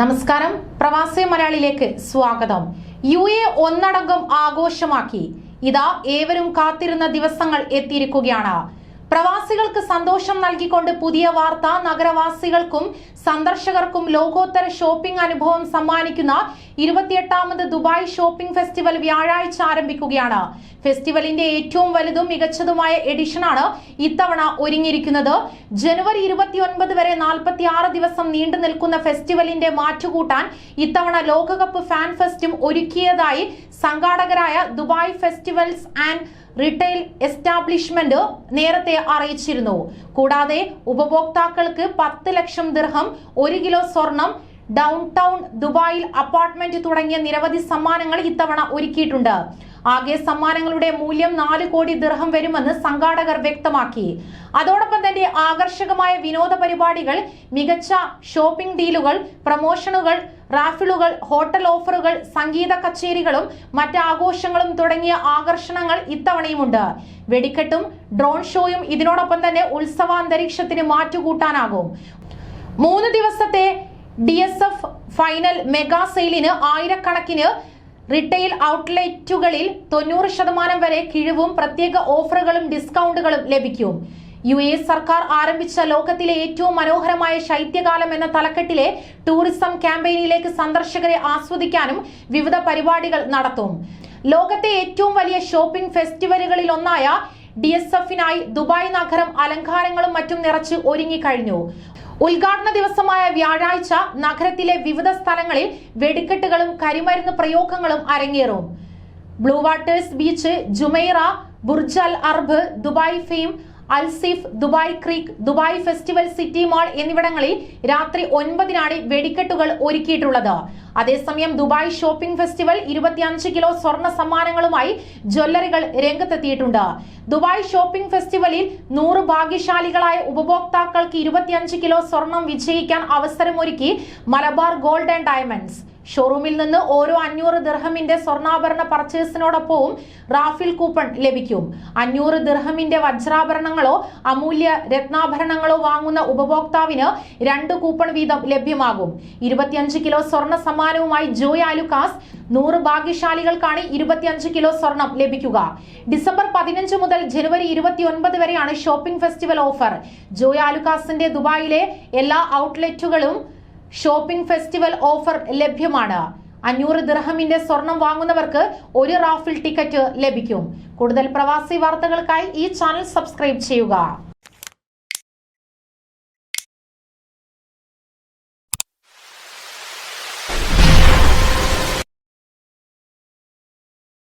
നമസ്കാരം. പ്രവാസി മലയാളിയിലേക്ക് സ്വാഗതം. യു എ ഒന്നടങ്കം ആഘോഷമാക്കി. ഇതാ ഏവരും കാത്തിരുന്ന ദിവസങ്ങൾ എത്തിയിരിക്കുകയാണ്. പ്രവാസികൾക്ക് സന്തോഷം നൽകിക്കൊണ്ട് പുതിയ വാർത്ത നഗരവാസികൾക്കും സന്ദർശകർക്കും ലോകോത്തര ഷോപ്പിംഗ് അനുഭവം സമ്മാനിക്കുന്ന ഇരുപത്തിയെട്ടാമത് ദുബായ് ഷോപ്പിംഗ് ഫെസ്റ്റിവൽ വ്യാഴാഴ്ച ആരംഭിക്കുകയാണ്. ഫെസ്റ്റിവലിന്റെ ഏറ്റവും വലുതും മികച്ചതുമായ എഡിഷനാണ് ഇത്തവണ ഒരുങ്ങിയിരിക്കുന്നത്. ജനുവരി ഇരുപത്തിയൊൻപത് വരെ നാൽപ്പത്തി ആറ് ദിവസം നീണ്ടു നിൽക്കുന്ന ഫെസ്റ്റിവലിന്റെ മാറ്റുകൂട്ടാൻ ഇത്തവണ ലോകകപ്പ് ഫാൻ ഫെസ്റ്റും ഒരുക്കിയതായി സംഘാടകരായ Dubai festivals and retail establishment നേരത്തെ അറിയിച്ചിരുന്നു. കൂടാതെ ഉപഭോക്താക്കൾക്ക് പത്ത് ലക്ഷം ദിർഹം ഒരു കിലോ സ്വർണം ഡൗൺ ടൗൺ ദുബായിൽ അപ്പാർട്ട്മെന്റ് തുടങ്ങിയ നിരവധി സമ്മാനങ്ങൾ ഇത്തവണ ഒരുക്കിയിട്ടുണ്ട്. ആകെ സമ്മാനങ്ങളുടെ മൂല്യം നാല് കോടി ദിർഹം വരുമെന്ന് സംഘാടകർ വ്യക്തമാക്കി. അതോടൊപ്പം തന്നെ ആകർഷകമായ വിനോദ പരിപാടികൾ മികച്ച ഷോപ്പിംഗ് ഡീലുകൾ പ്രമോഷനുകൾ റാഫിളുകൾ ഹോട്ടൽ ഓഫറുകൾ സംഗീത കച്ചേരികളും മറ്റ് ആഘോഷങ്ങളും തുടങ്ങിയ ആകർഷണങ്ങൾ ഇത്തവണയുമുണ്ട്. വെടിക്കെട്ടും ഡ്രോൺ ഷോയും ഇതിനോടൊപ്പം തന്നെ ഉത്സവാന്തരീക്ഷത്തിന് മാറ്റുകൂട്ടാനാകും. മൂന്ന് ദിവസത്തെ D S F final mega സെയിലിന് ആയിരക്കണക്കിന് റിട്ടെയിൽ ഔട്ട്ലെറ്റുകളിൽ തൊണ്ണൂറ് ശതമാനം വരെ കിഴിവും പ്രത്യേക ഓഫറുകളും ഡിസ്കൗണ്ടുകളും ലഭിക്കും. യു എ സർക്കാർ ആരംഭിച്ച ലോകത്തിലെ ഏറ്റവും മനോഹരമായ ശൈത്യകാലം എന്ന തലക്കെട്ടിലെ ടൂറിസം ക്യാമ്പയിനിലേക്ക് സന്ദർശകരെ ആസ്വദിക്കാനും വിവിധ പരിപാടികൾ നടത്തും. ലോകത്തെ ഏറ്റവും വലിയ ഷോപ്പിംഗ് ഫെസ്റ്റിവലുകളിൽ ഒന്നായ ഡി എസ് എഫിനായി ദുബായ് നഗരം അലങ്കാരങ്ങളും മറ്റും നിറച്ച് ഒരുങ്ങിക്കഴിഞ്ഞു. ഉദ്ഘാടന ദിവസമായ വ്യാഴാഴ്ച നഗരത്തിലെ വിവിധ സ്ഥലങ്ങളിൽ വെടിക്കെട്ടുകളും കരിമരുന്ന് പ്രയോഗങ്ങളും അരങ്ങേറും. Blue Waters beach Jumeirah Burj Al Arab Dubai Frame Al Seef Dubai Creek Dubai Festival City Mall എന്നിവിടങ്ങളിൽ രാത്രി ഒൻപതിനാണ് വെടിക്കെട്ടുകൾ ഒരുക്കിയിട്ടുള്ളത്. അതേസമയം ദുബായ് ഷോപ്പിംഗ് ഫെസ്റ്റിവൽ ഇരുപത്തിയഞ്ച് കിലോ സ്വർണ സമ്മാനങ്ങളുമായി ജ്വല്ലറികൾ രംഗത്തെത്തിയിട്ടുണ്ട്. ദുബായ് ഷോപ്പിംഗ് ഫെസ്റ്റിവലിൽ നൂറ് ഭാഗ്യശാലികളായ ഉപഭോക്താക്കൾക്ക് ഇരുപത്തിയഞ്ച് കിലോ സ്വർണം വിജയിക്കാൻ അവസരമൊരുക്കി മലബാർ ഗോൾഡ് ആൻഡ് ഡയമണ്ട്സ്. ഷോറൂമിൽ നിന്ന് ഓരോ അഞ്ഞൂറ് ദിർഹമിന്റെ സ്വർണാഭരണ പർച്ചേസിനോടൊപ്പവും റാഫിൽ കൂപ്പൺ ലഭിക്കും. അഞ്ഞൂറ് ദിർഹമിന്റെ വജ്രാഭരണങ്ങളോ അമൂല്യ രത്നാഭരണങ്ങളോ വാങ്ങുന്ന ഉപഭോക്താവിന് രണ്ട് കൂപ്പൺ വീതം ലഭ്യമാകും. ഇരുപത്തിയഞ്ച് കിലോ സ്വർണ സമ്മാനവുമായി ജോയ് ആലുക്കാസ് നൂറ് ഭാഗ്യശാലികൾക്കാണ് ഇരുപത്തിയഞ്ച് കിലോ സ്വർണം ലഭിക്കുക. ഡിസംബർ പതിനഞ്ച് മുതൽ ജനുവരി ഇരുപത്തിയൊൻപത് വരെയാണ് ഷോപ്പിംഗ് ഫെസ്റ്റിവൽ ഓഫർ. ജോയ് ആലുക്കാസിന്റെ ദുബായിലെ എല്ലാ ഔട്ട്ലെറ്റുകളും ഷോപ്പിംഗ് ഫെസ്റ്റിവൽ ഓഫർ ലഭ്യമാണ്. അഞ്ഞൂറ് ദിർഹമിന്റെ സ്വർണം വാങ്ങുന്നവർക്ക് ഒരു റാഫിൽ ടിക്കറ്റ് ലഭിക്കും. കൂടുതൽ പ്രവാസി വാർത്തകൾക്കായി ഈ ചാനൽ സബ്സ്ക്രൈബ് ചെയ്യുക.